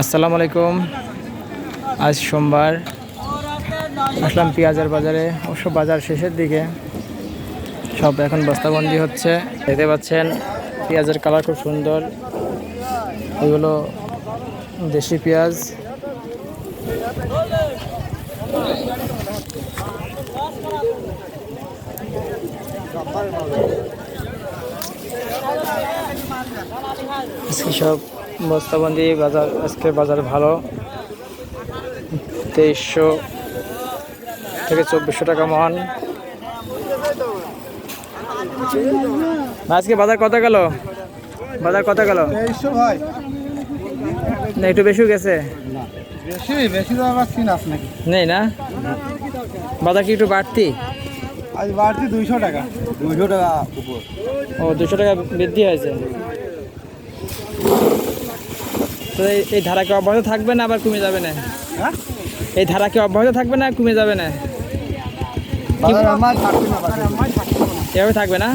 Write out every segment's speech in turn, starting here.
আসসালামু আলাইকুম। আজ সোমবার। আসলাম পেঁয়াজের বাজারে। অবশ্য বাজার শেষের দিকে। সব এখন বস্তাবন্দি হচ্ছে। দেখতে পাচ্ছেন, পেঁয়াজের কালার খুব সুন্দর। এগুলো দেশি পেঁয়াজ। সব বস্তাবন্দি বাজার আজকে বাজার ভালো। তেইশশো থেকে চব্বিশশো টাকা মহান। আজকে বাজার কত গেল? বাজার কত গেল? না একটু বেশি গেছে নেই না? বাজার কি একটু বাড়তি? আজ বাড়তি দুইশো টাকা। দুইশো টাকা ও দুশো টাকা বৃদ্ধি হয়েছে। তো এই- ধারা কি অব্যাহত থাকবে না আবার কমে যাবে না? হ্যাঁ? এই ধারা কি অব্যাহত থাকবে না কমে যাবে না? এভাবে থাকবে না?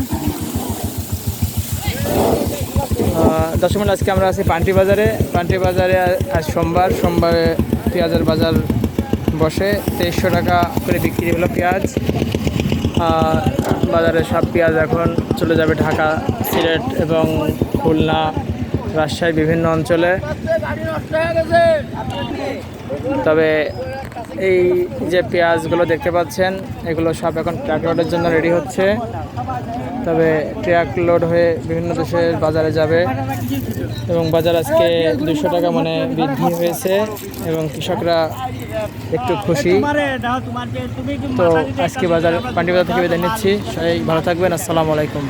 দর্শক বন্ধু, আজকে আমরা আছি পান্টি বাজারে। পান্টি বাজারে আজ সোমবার সোমবারে পেঁয়াজের বাজার বসে। তেইশশো টাকা করে বিক্রি হলো পেঁয়াজ। বাজারে সব পেঁয়াজ এখন চলে যাবে ঢাকা সিলেট এবং খুলনা। রাজশাহী বিভিন্ন অঞ্চলে। তবে এই যে পেঁয়াজগুলো দেখতে পাচ্ছেন, এগুলো সব এখন ট্রাক লোডের জন্য রেডি হচ্ছে। তবে ট্রাক লোড হয়ে বিভিন্ন দেশের বাজারে যাবে। এবং বাজার আজকে দুশো টাকা মানে বৃদ্ধি হয়েছে এবং কৃষকরা একটু খুশি। তো আজকে বাজার পান্ডি বাজার থেকে বিদায় নিচ্ছি। সবাই ভালো থাকবেন। আসসালামু আলাইকুম।